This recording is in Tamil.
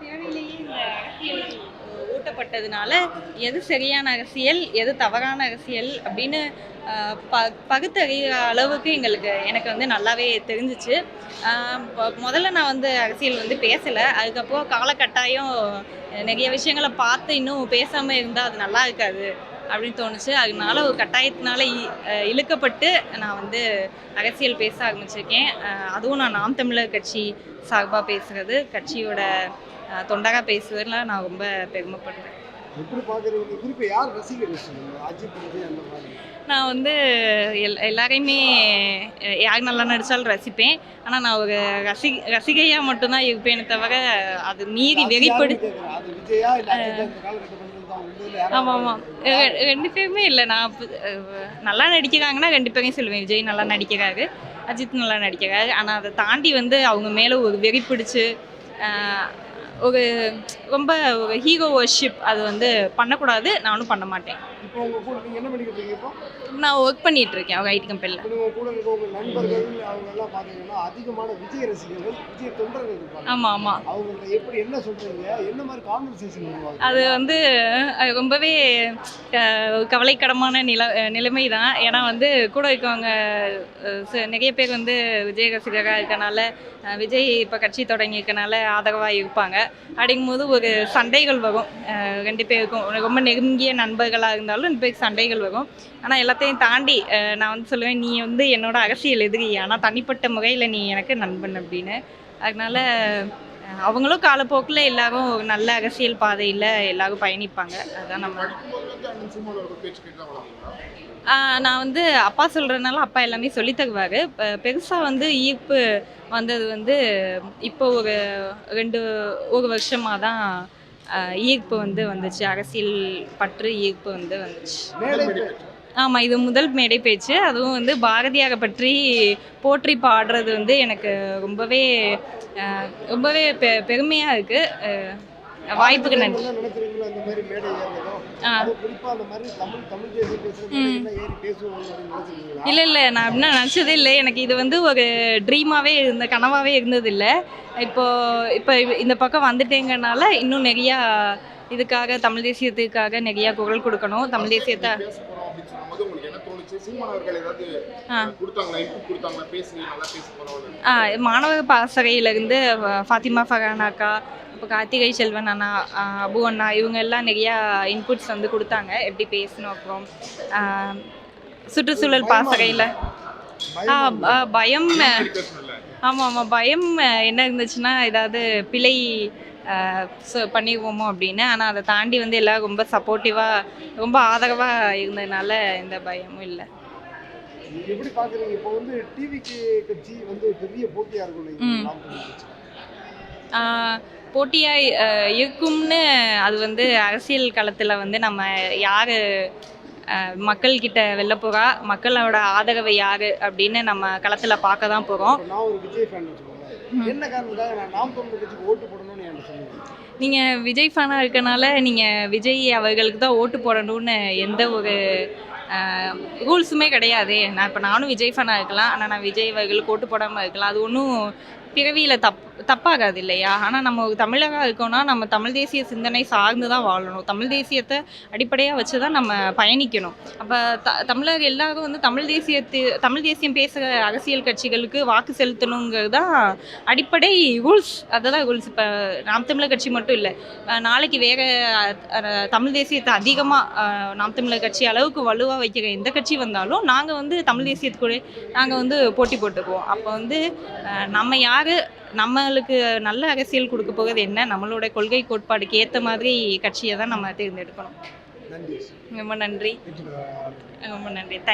பிறவிலேயே இந்த அரசியல் ஊட்டப்பட்டதுனால எது சரியான அரசியல் எது தவறான அரசியல் அப்படின்னு ப பகுத்தறிகிற அளவுக்கு எங்களுக்கு எனக்கு வந்து நல்லாவே தெரிஞ்சிச்சு. முதல்ல நான் வந்து அரசியல் வந்து பேசலை. அதுக்கப்புறம் காலகட்டாயம் நிறைய விஷயங்களை பார்த்து இன்னும் பேசாமல் இருந்தால் அது நல்லா இருக்காது. அப்படின்னு தோணுச்சு. அதனால ஒரு கட்டாயத்தினால இழுக்கப்பட்டு நான் வந்து அரசியல் பேச ஆரம்பிச்சிருக்கேன். அதுவும் நான் நாம் தமிழர் கட்சி சார்பாக பேசுகிறது கட்சியோட அஹ், தொண்டரா பேசுவதில் நான் ரொம்ப பெருமைப்படுறேன் எப்படி பாக்குறீங்க? குறிப்பா யார் ரசிகர் சொல்லுங்க அஜித் விஜய் அந்த மாதிரி. நான் வந்து எல் எல்லாரையுமே யார் நல்லா நடித்தாலும் ரசிப்பேன். ஆனால் நான் ஒரு ரசி ரசிகையாக மட்டும்தான் இருப்பேனே தவிர அது மீறி வெறிப்படு ஆமாம். ஆமாம் ரெண்டு பேருமே இல்லை. நான் நல்லா நடிக்கிறாங்கன்னா ரெண்டு பேரையும் சொல்லுவேன். விஜய் நல்லா நடிக்கிறாரு அஜித் நல்லா நடிக்கிறாரு ஆனால் அதை தாண்டி வந்து அவங்க மேலே ஒரு வெறி பிடிச்சு ஒரு ரொம்ப ஒரு ஹீரோ வர்ஷிப் அது வந்து பண்ணக்கூடாது. நானும் பண்ண மாட்டேன். இப்போ உங்க கூட நீங்க என்ன பண்ணிக்கிட்டு இருக்கீங்க இப்போ? நான் ஒர்க் பண்ணிட்டு இருக்கேன் அவங்க ஐடி கம்பெனியில் இப்போ உங்க கூட இருக்க உங்க நண்பர்கள் அவங்க எல்லாம் பாத்தீங்கன்னா அதிகமான விஜய் ரசிகர்கள் விஜய் தொண்டர்கள் இருப்பாங்க. ஆமாம் ஆமாம் அவங்கள்ட்ட எப்படி என்ன சொல்றீங்க? என்ன மாதிரி கான்வர்சேஷன் பண்ணுவாங்க? அது வந்து ரொம்பவே கவலைக்கிடமான நில நிலைமை தான் ஏன்னா வந்து கூட இருக்கவங்க நிறைய பேர் வந்து விஜய் ரசிகராக இருக்கனால விஜய் இப்போ கட்சி தொடங்கியிருக்கனால ஆதரவாக இருப்பாங்க. அப்படிங்கும்போது ஒரு சண்டைகள் வரும். ரெண்டு பேருக்கும். ரொம்ப நெருங்கிய நண்பர்களாக இருந்தாலும் ரெண்டு பேக் சண்டைகள் வரும். ஆனால் எல்லாத்தையும் தாண்டி நான் வந்து சொல்லுவேன் நீ வந்து என்னோட அரசியல் எதிரி. ஆனால் தனிப்பட்ட முறையில் நீ எனக்கு நண்பன் அப்படின்னு. அதனால அவங்களும் காலப்போக்கில் எல்லாரும் ஒரு நல்ல அரசியல் பாதையில் எல்லாரும் பயணிப்பாங்க. அதுதான் நம்ம நான் வந்து அப்பா சொல்கிறதுனால அப்பா எல்லாமே சொல்லி தருவார். பெருசாக வந்து ஈர்ப்பு வந்தது வந்து இப்போ ஒரு ரெண்டு ஒரு வருஷமாக தான் ஈர்ப்பு வந்து வந்துச்சு. அரசியல் பற்று ஈர்ப்பு வந்து வந்துச்சு. ஆமாம் இது முதல் மேடை பேச்சு. அதுவும் வந்து பாரதியாரை பற்றி போற்றி பாடுறது வந்து எனக்கு ரொம்பவே ரொம்பவே பெ பெருமையாக இருக்குது வாய்ப்புக்கு நன்றி. இல்லை இல்லை நான் அப்படின்னா நினச்சதே இல்லை. எனக்கு இது வந்து ஒரு ட்ரீமாகவே இருந்த கனவாகவே இருந்தது இல்லை. இப்போ இப்போ இந்த பக்கம் வந்துட்டேங்கனால இன்னும் நிறையா இதுக்காக தமிழ் தேசியத்துக்காக நிறையா குரல் கொடுக்கணும். தமிழ் தேசியத்தை பேச போறோம் அப்படின்னு சொல்லும்போது மாணவர் பாசறையிலேருந்து ஃபாத்திமா ஃபகான் அக்கா இப்போ கார்த்திகை செல்வன் அண்ணா அபு அண்ணா இவங்க எல்லாம் நிறையா இன்புட்ஸ் வந்து கொடுத்தாங்க. எப்படி பேசணும் அப்புறம்? சுற்றுச்சூழல் பாசறையில். பயம் ஆமாம் ஆமாம் பயம் என்ன இருந்துச்சுன்னா ஏதாவது பிழை பண்ணிடுவோமோ அப்படின்னு. ஆனால் அதை தாண்டி வந்து எல்லாம் ரொம்ப சப்போர்ட்டிவாக ரொம்ப ஆதரவாக இருந்ததுனால எந்த பயமும் இல்லை. எப்படி பாக்குறீங்க? இப்போ வந்து டிவிக்கு கட்சி வந்து பெரிய போட்டியா இருக்கும். போட்டியாக இருக்கும்னு அது வந்து அரசியல் களத்தில் வந்து நம்ம யார் மக்கள்கிட்ட வெளில போகிறா மக்களோட ஆதரவு யார்? அப்படின்னு நம்ம களத்தில் பார்க்க தான் போகிறோம் என்ன காரணத்துக்காக நான் நாம் தமிழர் கட்சிக்கு ஓட்டு போடணும்னு என்கிட்ட சொல்லுங்க நீங்கள் விஜய் ஃபேனாக இருக்கனால நீங்கள் விஜய் அவர்களுக்கு தான் ஓட்டு போடணும்னு எந்த ஒரு ரூல்ஸுமே கிடையாது. நான் இப்போ நானும் விஜய் ஃபேனாக இருக்கலாம். ஆனால் நான் விஜய் அவர்களுக்கு ஓட்டு போடாமல் இருக்கலாம். அது ஒன்றும் பிறவியில் தப் தப்பாகாது இல்லையா ஆனால் நம்ம ஒரு தமிழராக இருக்கோம்னா நம்ம தமிழ் தேசிய சிந்தனை சார்ந்து தான் வாழணும். தமிழ் தேசியத்தை அடிப்படையாக வச்சு தான் நம்ம பயணிக்கணும். அப்போ த தமிழர் எல்லாரும் வந்து தமிழ் தேசியத்து தமிழ் தேசியம் பேசுகிற அரசியல் கட்சிகளுக்கு வாக்கு செலுத்தணுங்கிறது தான் அடிப்படை ரூல்ஸ் அதுதான் ரூல்ஸ் இப்போ நாம் தமிழர் கட்சி மட்டும் இல்லை. நாளைக்கு வேறு தமிழ் தேசியத்தை அதிகமாக நாம் தமிழர் கட்சி அளவுக்கு வலுவாக வைக்கிற எந்த கட்சி வந்தாலும் நாங்கள் வந்து தமிழ் தேசியத்துக்குள்ளே நாங்கள் வந்து போட்டி போட்டுக்குவோம். அப்போ வந்து நம்ம யார் நம்மளுக்கு நல்ல அரசியல் கொடுக்க போகிறது என்ன? நம்மளோட கொள்கை கோட்பாடுக்கு ஏற்ற மாதிரி கட்சியை தான் நம்ம தேர்ந்தெடுக்கணும். ரொம்ப நன்றி. ரொம்ப நன்றி. தேங்க்